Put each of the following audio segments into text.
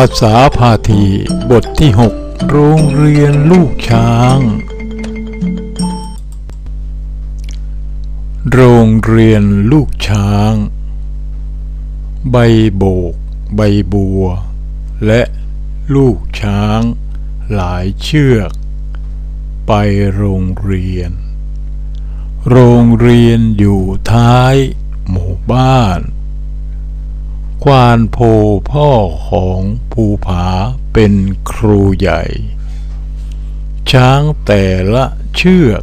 าษาพาทีบทที่ 6 โรงเรียนลูกช้าง โรงเรียนลูกช้าง ใบโบก ใบบัว และลูกช้าง หลายเชือก ไปโรงเรียน โรงเรียนอยู่ท้าย หมู่บ้าน ควานโพพ่อของภูผาเป็นครูใหญ่ ช้างแต่ละเชือก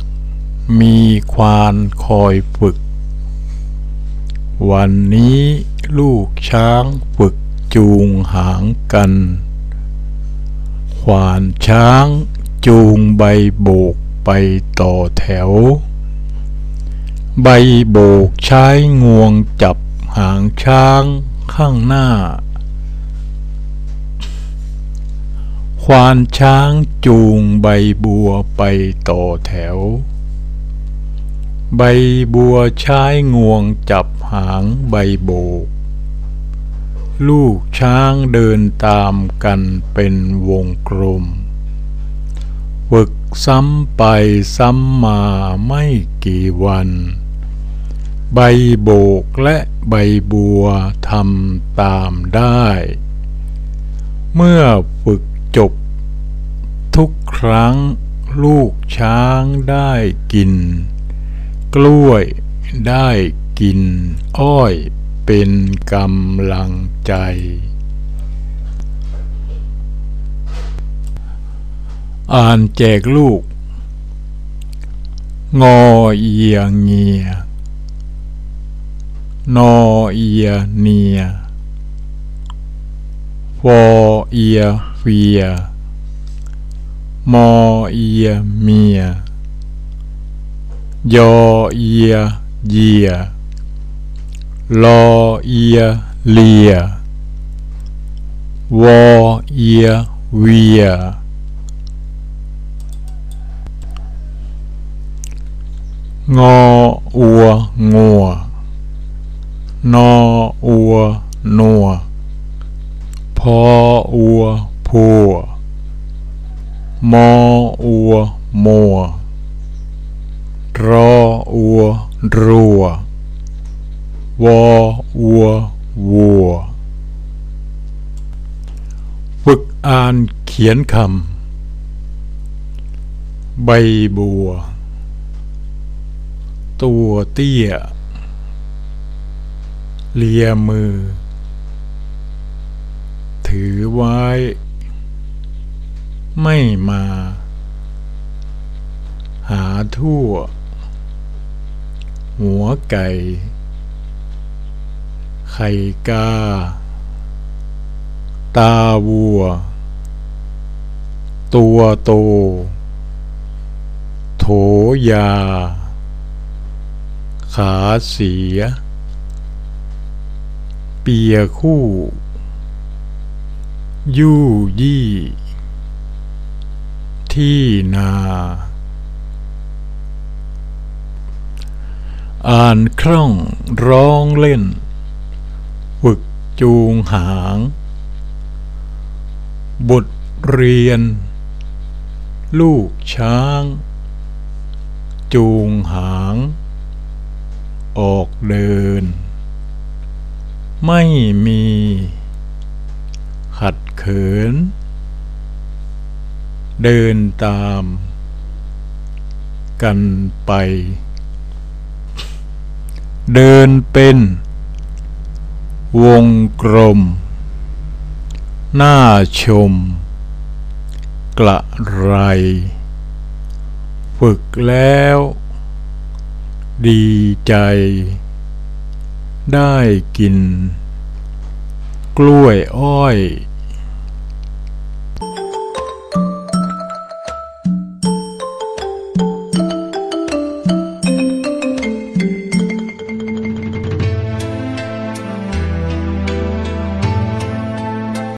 มีควานคอยฝึก วันนี้ลูกช้างฝึกจูงหางกัน ควานช้างจูงใบโบกไปต่อแถว ใบโบกใช้งวงจับหางช้าง ข้างหน้า ควานช้างจูงใบบัวไปต่อแถว ใบบัวใช้งวงจับหางใบโบก ลูกช้างเดินตามกันเป็นวงกลมฝึกซ้ำไปซ้ำมาไม่กี่วัน ใบโบกและใบบัวทำตามได้ เมื่อฝึกจบ ทุกครั้งลูกช้างได้กิน กล้วยได้กิน อ้อยเป็นกำลังใจ อ่านแจกลูก งอเอียเงียนอเอีย เนียวอเอียเฟียมอเอียเมียยอ นออัว นัว พออัว พัว มออัว มัว รออัว รัว วออัว วัว ฝึกอ่านเขียนคำ ใบบัว ตัวเตี้ย เลียมือ ถือไว้ ไม่มา หาทั่ว หัวไก่ ไข่กา ตาวัว ตัวโต โถยา ขาเสีย เปียคู่ ยู่ยี่ ที่นา อ่านคล่องร้องเล่น ฝึกจูงหาง บทเรียน ลูกช้าง จูงหาง ออกเดิน ไม่มี ขัดเขิน เดินตาม กันไป เดินเป็น วงกลม หน้าชม กระไร ฝึกแล้ว ดีใจ ได้กิน กล้วยอ้อย